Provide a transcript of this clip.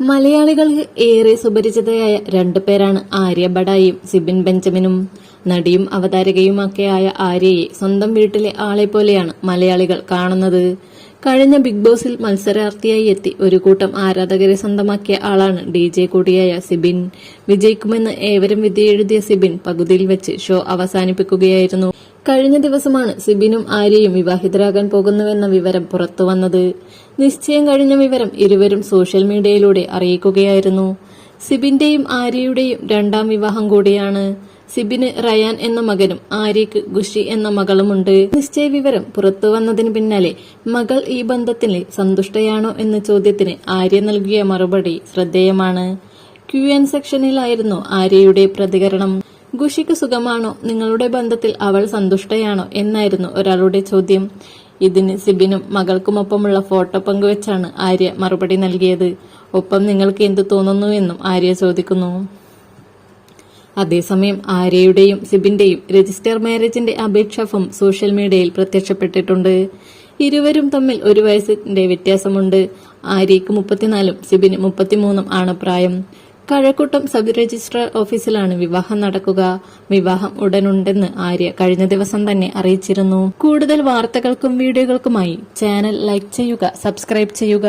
മലയാളികൾക്ക് ഏറെ സുപരിചിതയായ രണ്ടു പേരാണ് ആര്യ ബഡായും സിബിൻ ബെഞ്ചമിനും. നടിയും അവതാരകയുമൊക്കെയായ ആര്യയെ സ്വന്തം വീട്ടിലെ ആളെ പോലെയാണ് മലയാളികൾ കാണുന്നത്. കഴിഞ്ഞ ബിഗ് ബോസിൽ മത്സരാർത്ഥിയായി എത്തി ഒരു കൂട്ടം ആരാധകരെ സ്വന്തമാക്കിയ ആളാണ് ഡി ജെ കൂടിയായ സിബിൻ. വിജയിക്കുമെന്ന് ഏവരും വിധിയെഴുതിയ സിബിൻ പകുതിയിൽ വെച്ച് ഷോ അവസാനിപ്പിക്കുകയായിരുന്നു. കഴിഞ്ഞ ദിവസമാണ് സിബിനും ആര്യയും വിവാഹിതരാകാൻ പോകുന്നുവെന്ന വിവരം പുറത്തുവന്നത് നിശ്ചയം കഴിഞ്ഞ വിവരം ഇരുവരും സോഷ്യൽ മീഡിയയിലൂടെ അറിയിക്കുകയായിരുന്നു. സിബിന്റെയും ആര്യയുടെയും രണ്ടാം വിവാഹം കൂടിയാണ്. സിബിന് റയാൻ എന്ന മകനും ആര്യക്ക് ഗുഷി എന്ന മകളുമുണ്ട്. നിശ്ചയ വിവരം പുറത്തു വന്നതിന് പിന്നാലെ മകൾ ഈ ബന്ധത്തിൽ സന്തുഷ്ടയാണോ എന്ന ചോദ്യത്തിന് ആര്യ നൽകിയ മറുപടി ശ്രദ്ധേയമാണ്. ക്യു എൻ സെക്ഷനിലായിരുന്നു ആര്യയുടെ പ്രതികരണം. ഗുഷിക്ക് സുഖമാണോ? നിങ്ങളുടെ ബന്ധത്തിൽ അവൾ സന്തുഷ്ടയാണോ? എന്നായിരുന്നു ഒരാളുടെ ചോദ്യം. ഇതിന് സിബിനും മകൾക്കുമൊപ്പമുള്ള ഫോട്ടോ പങ്കുവച്ചാണ് ആര്യ മറുപടി നൽകിയത്. ഒപ്പം നിങ്ങൾക്ക് എന്തു തോന്നുന്നു എന്നും ആര്യ ചോദിക്കുന്നു. അതേസമയം ആര്യയുടെയും സിബിന്റെയും രജിസ്റ്റർ മാരേജിന്റെ അപേക്ഷ ഫോം സോഷ്യൽ മീഡിയയിൽ പ്രത്യക്ഷപ്പെട്ടിട്ടുണ്ട്. ഇരുവരും തമ്മിൽ ഒരു വയസ്സിന്റെ വ്യത്യാസമുണ്ട്. ആര്യയ്ക്ക് മുപ്പത്തിനാലും സിബിന് മുപ്പത്തിമൂന്നും ആണ് പ്രായം. കഴക്കൂട്ടം സബ് രജിസ്ട്രാർ ഓഫീസിലാണ് വിവാഹം നടക്കുക. വിവാഹം ഉടനുണ്ടെന്ന് ആര്യ കഴിഞ്ഞ ദിവസം തന്നെ അറിയിച്ചിരുന്നു. കൂടുതൽ വാർത്തകൾക്കും വീഡിയോകൾക്കുമായി ചാനൽ ലൈക്ക് ചെയ്യുക സബ്സ്ക്രൈബ് ചെയ്യുക.